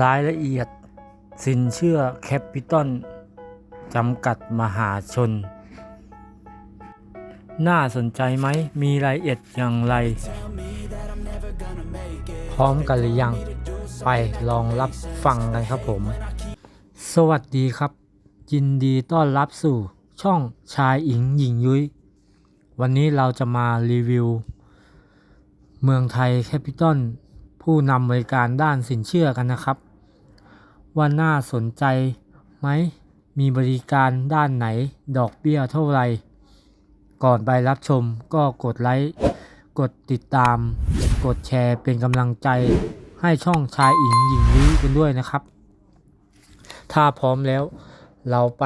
รายละเอียด สินเชื่อแคปิตอลจำกัดมหาชน น่าสนใจไหม มีรายละเอียดอย่างไร พร้อมกันหรือยัง ไปลองรับฟังกันครับผม สวัสดีครับ ยินดีต้อนรับสู่ช่องชายอิงหญิงยุ้ย วันนี้เราจะมารีวิว เมืองไทยแคปิตอล ผู้นำบริการด้านสินเชื่อกันนะครับ ว่าน่าสนใจไหมมีบริการด้านไหนดอกเบี้ยเท่าไหร่ก่อนไปรับชมก็กดไลค์กดติดตาม กดแชร์เป็นกำลังใจให้ช่องชายอิงหญิงยุ้กันด้วยนะครับ ถ้าพร้อมแล้วเราไป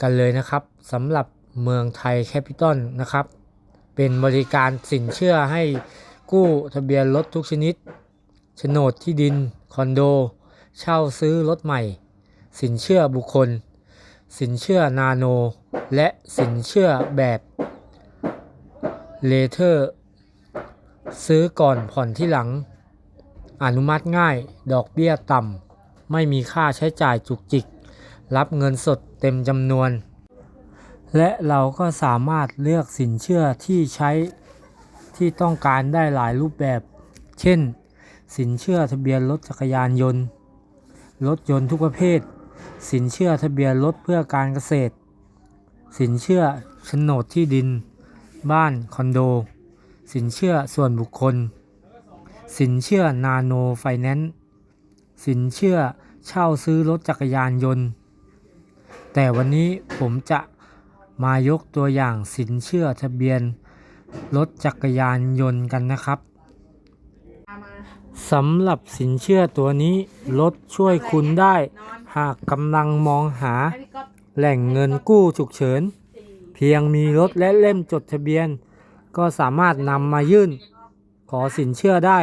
กันเลยนะครับสำหรับเมืองไทยแคปิตอลนะครับ เป็นบริการสินเชื่อให้กู้ทะเบียนรถทุกชนิด โฉนดที่ดิน คอนโด เช่าซื้อรถใหม่ สินเชื่อบุคคล สินเชื่อนาโน และสินเชื่อแบบเลเทอร์ซื้อก่อนผ่อนที่หลัง อนุมัติง่าย ดอกเบี้ยต่ำ ไม่มีค่าใช้จ่ายจุกจิก รับเงินสดเต็มจำนวน และเราก็สามารถเลือกสินเชื่อที่ใช้ที่ต้องการได้หลายรูปแบบ เช่น สินเชื่อทะเบียนรถจักรยานยนต์ รถยนต์ทุกประเภท สินเชื่อทะเบียนรถเพื่อการเกษตร สินเชื่อโฉนดที่ดิน บ้านคอนโด สินเชื่อส่วนบุคคล สินเชื่อนาโนไฟแนนซ์สินเชื่อเช่าซื้อรถจักรยานยนต์ แต่วันนี้ผมจะมายกตัวอย่างสินเชื่อทะเบียนรถจักรยานยนต์กันนะครับ สำหรับสินเชื่อตัวนี้รถช่วยคุณได้ หากกำลังมองหา แหล่งเงินกู้ฉุกเฉิน เพียงมีรถและเล่มจดทะเบียน ก็สามารถนำมายื่น ขอสินเชื่อได้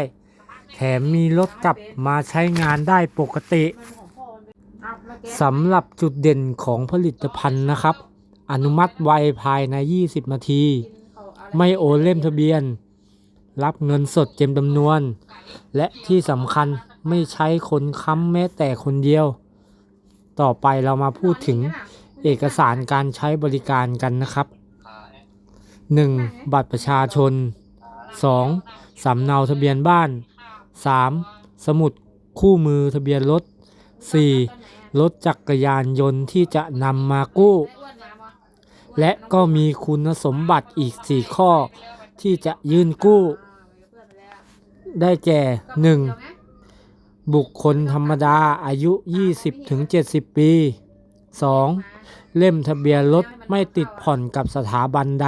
แถมมีรถกลับมาใช้งานได้ปกติสำหรับจุดเด่นของผลิตภัณฑ์นะครับ อนุมัติไวภายใน 20 นาที ไม่โอนเล่มทะเบียน รับเงินสดเต็มจำนวน และที่สำคัญไม่ใช้คนค้ำแม้แต่คนเดียว ต่อไปเรามาพูดถึงเอกสารการใช้บริการกันนะครับ 1. บัตรประชาชน 2. สำเนาทะเบียนบ้าน 3. สมุดคู่มือทะเบียนรถ 4. รถจักรยานยนต์ที่จะนำมากู้ และก็มีคุณสมบัติอีก 4 ข้อที่จะยื่นกู้ ได้แก่ 1. บุคคลธรรมดาอายุ 20-70 ปี 2. เล่มทะเบียนรถไม่ติดผ่อนกับสถาบันใด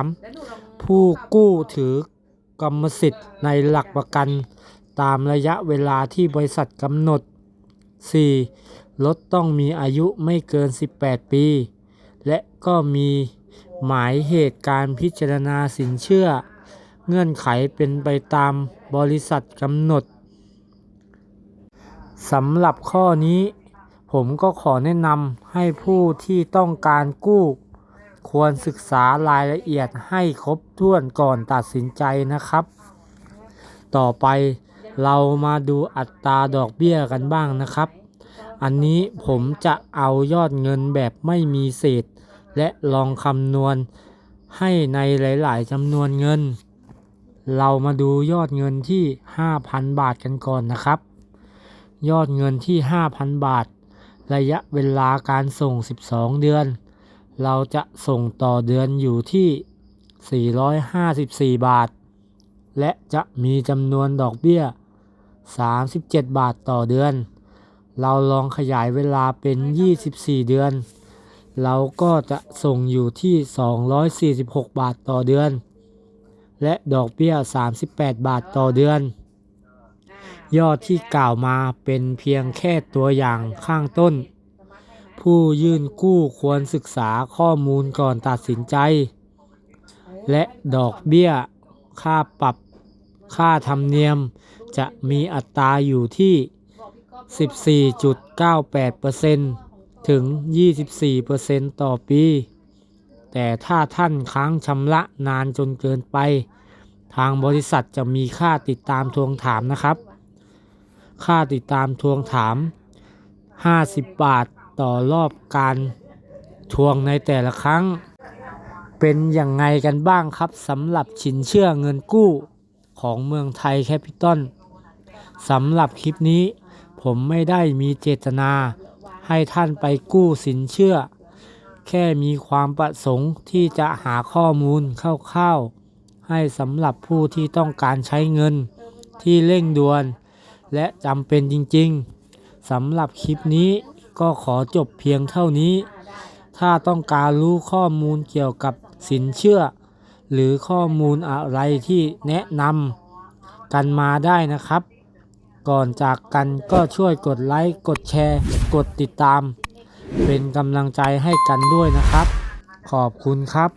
3. ผู้กู้ถือกรรมสิทธิ์ในหลักประกัน ตามระยะเวลาที่บริษัทกำหนด 4. รถต้องมีอายุไม่เกิน 18 ปี และก็มีหมายเหตุการพิจารณาสินเชื่อ เงื่อนไขเป็นไปตามบริษัทกำหนดสำหรับข้อนี้ ผมก็ขอแนะนำให้ผู้ที่ต้องการกู้ ควรศึกษารายละเอียดให้ครบถ้วนก่อนตัดสินใจนะครับ ต่อไปเรามาดูอัตราดอกเบี้ยกันบ้างนะครับ อันนี้ผมจะเอายอดเงินแบบไม่มีเศษ และลองคำนวณให้ในหลาย ๆจำนวนเงิน เรามาดูยอดเงินที่ 5,000 บาทกันก่อนนะครับ ยอดเงินที่ 5,000 บาท ระยะเวลาการส่ง 12 เดือน เราจะส่งต่อเดือนอยู่ที่ 454 บาท และจะมีจำนวนดอกเบี้ย 37 บาทต่อเดือน เราลองขยายเวลาเป็น 24 เดือน เราก็จะส่งอยู่ที่ 246 บาทต่อเดือน และดอกเบี้ย 38 บาทต่อเดือน ยอดที่กล่าวมาเป็นเพียงแค่ตัวอย่างข้างต้น ผู้ยื่นกู้ควรศึกษาข้อมูลก่อนตัดสินใจ และดอกเบี้ย ค่าปรับค่าธรรมเนียมจะมีอัตราอยู่ที่ 14.98%ถึง 24%ต่อปี แต่ถ้าท่านค้างชำระนานจนเกินไป ทางบริษัทจะมีค่าติดตามทวงถามนะครับ ค่าติดตามทวงถาม 50 บาทต่อรอบการทวงในแต่ละครั้ง เป็นอย่างไงกันบ้างครับสำหรับสินเชื่อเงินกู้ของเมืองไทยแคปิตอลสำหรับคลิปนี้ ผมไม่ได้มีเจตนาให้ท่านไปกู้สินเชื่อ แค่มีความประสงค์ที่จะหาข้อมูลคร่าวๆให้สำหรับผู้ที่ต้องการใช้เงินที่เร่งด่วน และจำเป็นจริงๆสำหรับคลิปนี้ก็ขอจบเพียงเท่านี้ ถ้าต้องการรู้ข้อมูลเกี่ยวกับสินเชื่อ หรือข้อมูลอะไรที่แนะนำกันมาได้นะครับ ก่อนจากกันก็ช่วยกดไลค์ กดแชร์ กดติดตาม เป็นกำลังใจให้กันด้วยนะครับ ขอบคุณครับ